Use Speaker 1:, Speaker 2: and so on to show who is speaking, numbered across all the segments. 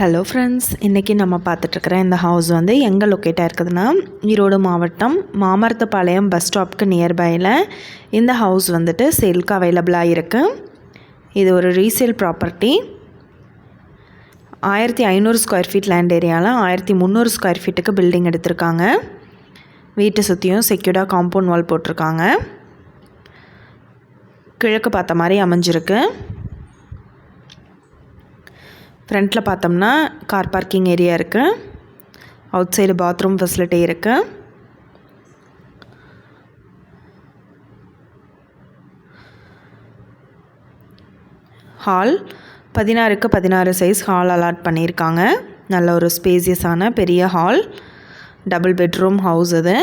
Speaker 1: Hello friends இன்றைக்கி நம்ம பார்த்துட்ருக்குற இந்த ஹவுஸ் வந்து எங்கே லொக்கேட்டாக இருக்குதுன்னா ஈரோடு மாவட்டம் மாமரத்துப்பாளையம் பஸ் ஸ்டாப்க்கு நியர்பையில் இந்த ஹவுஸ் வந்துட்டு சேல்க்கு அவைலபிளாக இருக்குது இது ஒரு ரீசேல் ப்ராப்பர்ட்டி ஆயிரத்தி ஐநூறு ஸ்கொயர் ஃபீட் லேண்ட் ஏரியாவில் ஆயிரத்தி முந்நூறு ஸ்கொயர் ஃபீட்டுக்கு பில்டிங் எடுத்திருக்காங்க. வீட்டை சுற்றியும் செக்யூர்டாக காம்பவுண்ட் வால் போட்டிருக்காங்க. கிழக்கு பார்த்த மாதிரி அமைஞ்சிருக்கு. ஃப்ரண்ட்டில் பார்த்தோம்னா கார் பார்க்கிங் ஏரியா இருக்குது அவுட் சைடு பாத்ரூம் ஃபெசிலிட்டி இருக்குது ஹால் பதினாறுக்கு பதினாறு சைஸ் ஹால் அலாட் பண்ணியிருக்காங்க. நல்ல ஒரு ஸ்பேசியஸான பெரிய ஹால் டபுள் பெட்ரூம் ஹவுஸ் இது.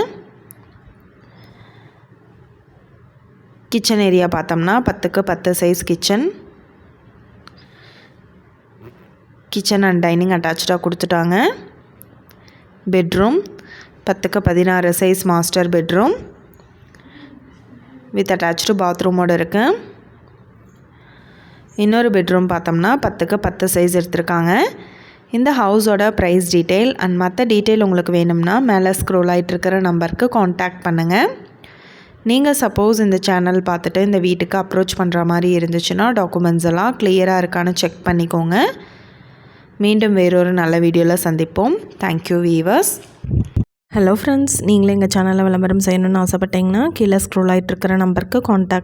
Speaker 1: கிச்சன் ஏரியா பார்த்தோம்னா பத்துக்கு பத்து size kitchen kitchen and dining அட்டாச்சாக கொடுத்துட்டாங்க. பெட்ரூம் பத்துக்கு பதினாறு size master bedroom with attach பாத்ரூமோடு இருக்குது இன்னொரு பெட்ரூம் பார்த்தோம்னா பத்துக்கு பத்து சைஸ் எடுத்திருக்காங்க. இந்த ஹவுஸோட ப்ரைஸ் டீட்டெயில் அண்ட் மற்ற டீட்டெயில் உங்களுக்கு வேணும்னா மேலே ஸ்க்ரோல் ஆகிட்டுருக்கிற நம்பருக்கு காண்டாக்ட் பண்ணுங்கள் நீங்கள் சப்போஸ் இந்த சேனல் பார்த்துட்டு இந்த வீட்டுக்கு அப்ரோச் பண்ணுற மாதிரி இருந்துச்சுன்னா டாக்குமெண்ட்ஸ் எல்லாம் கிளியராக இருக்கான்னு செக் பண்ணிக்கோங்க. மீண்டும் வேறொரு நல்ல வீடியோவில் சந்திப்போம். தேங்க்யூ வீவர்ஸ் ஹலோ ஃப்ரெண்ட்ஸ் நீங்களே எங்கள் சேனலில் விளம்பரம் செய்யணும்னு ஆசைப்பட்டீங்கன்னா கீழே ஸ்க்ரோல் ஆகிட்டு இருக்கிற நம்பருக்கு காண்டாக்ட்